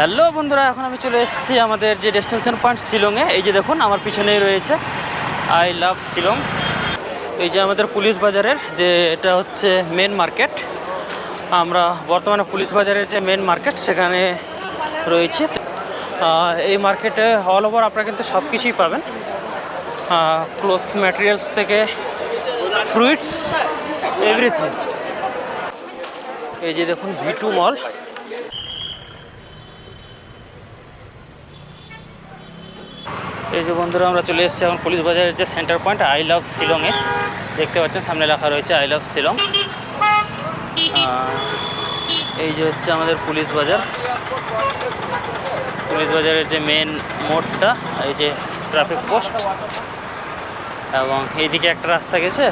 Hello বন্ধুরা, এখন আমি চলে এসেছি আমাদের যে ডেস্টিনেশন পয়েন্ট শিলংয়ে। এই যে দেখুন, আমার পিছনেই রয়েছে আই লাভ শিলং। এই যে আমাদের পুলিশ বাজারের যে এটা হচ্ছে মেন মার্কেট আমরা বর্তমানে পুলিশ বাজারের যে মেন মার্কেট সেখানে রয়েছি। এই মার্কেটে অল ওভার আপনারা কিন্তু সব কিছুই পাবেন ক্লোথ ম্যাটেরিয়ালস থেকে ফ্রুইটস এভরিথিং এই যে দেখুন ভিটু মল এই যে বন্ধুরা, আমরা চলে এসেছি এখন পুলিশ বাজারের যে সেন্টার পয়েন্ট আই লাভ শিলংয়ে দেখতে পাচ্ছেন, সামনে লেখা রয়েছে আই লাভ শিলং এই যে হচ্ছে আমাদের পুলিশ বাজার। পুলিশ বাজারের যে মেন মোড়টা, এই যে ট্রাফিক পোস্ট এবং এইদিকে একটা রাস্তা গেছে,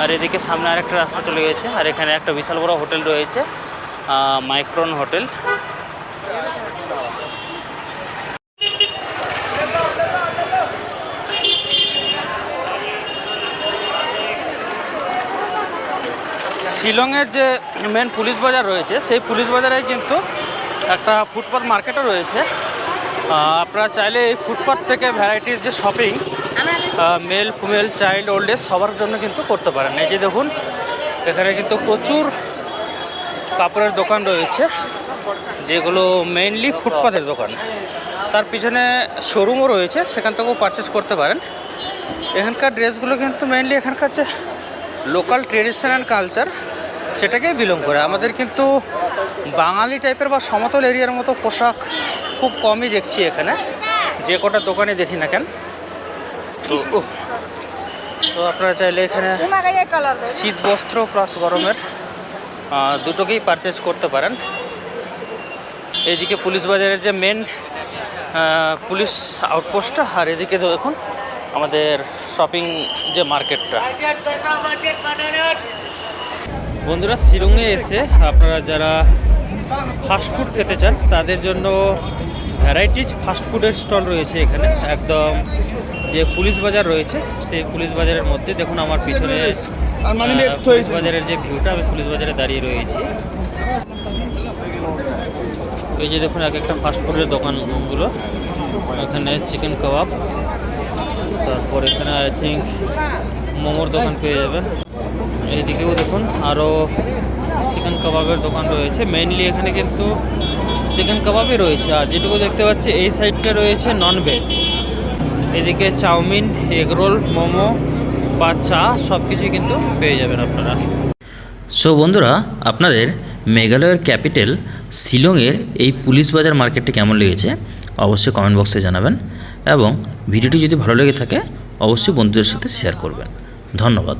আর এদিকে সামনে আরেকটা রাস্তা চলে গেছে, আর এখানে একটা বিশাল বড় হোটেল রয়েছে মাইক্রন হোটেল শিলংয়ের যে মেন পুলিশ বাজার রয়েছে, সেই পুলিশ বাজারে কিন্তু একটা ফুটপাথ মার্কেটও রয়েছে। আপনারা চাইলে এই ফুটপাথ থেকে ভ্যারাইটিস যে shopping male, female, child, old age সবার জন্য কিন্তু করতে পারেন। এই যে দেখুন, এখানে কিন্তু প্রচুর কাপড়ের দোকান রয়েছে, যেগুলো মেইনলি ফুটপাথের দোকান। তার পিছনে শোরুমও রয়েছে, সেখান থেকেও পারচেস করতে পারেন। এখানকার ড্রেসগুলো কিন্তু মেইনলি এখানকার যে লোকাল ট্রেডিশন অ্যান্ড কালচার সেটাকেই বিলং করে। আমাদের কিন্তু বাঙালি টাইপের বা সমতল এরিয়ার মতো পোশাক খুব কমই দেখছি এখানে। যে কটা দোকানে দেখি না কেন। তো তো আপনারা চাইলে এখানে শীত বস্ত্র প্লাস গরমের দুটোকেই পারচেজ করতে পারেন। এইদিকে পুলিশ বাজারের যে মেন পুলিশ আউটপোস্টটা আর এদিকে তো দেখুন আমাদের শপিং যে মার্কেটটা বন্ধুরা শিলংয়ে এসে আপনারা যারা ফাস্টফুড খেতে চান তাদের জন্য ভ্যারাইটিজ ফাস্টফুডের স্টল রয়েছে এখানে। একদম যে পুলিশ বাজার রয়েছে সেই পুলিশ বাজারের মধ্যে দেখুন আমার পিছনে মানে পুলিশ বাজারের যে ভিউটা আমি পুলিশ বাজারে দাঁড়িয়ে রয়েছি। এই যে দেখুন এক একটা ফাস্টফুডের দোকানগুলো এখানে চিকেন কাবাব তারপর এখানে আই থিঙ্ক মোমোর দোকান পেয়ে যাবেন। এইদিকেও দেখুন আরও চিকেন কাবাবের দোকান রয়েছে। মেইনলি এখানে কিন্তু চিকেন কাবাবই রয়েছে। আর যেটুকু দেখতে পাচ্ছি, এই সাইডটা রয়েছে নন ভেজ এদিকে চাউমিন এগ রোল মোমো, বা চা সব কিছুই কিন্তু পেয়ে যাবেন আপনারা। সো বন্ধুরা, আপনাদের মেঘালয়ের ক্যাপিটাল শিলংয়ের এই পুলিশ বাজার মার্কেটটি কেমন লেগেছে অবশ্যই কমেন্ট বক্সে জানাবেন এবং ভিডিওটি যদি ভালো লেগে থাকে, অবশ্যই বন্ধুদের সাথে শেয়ার করবেন। ধন্যবাদ।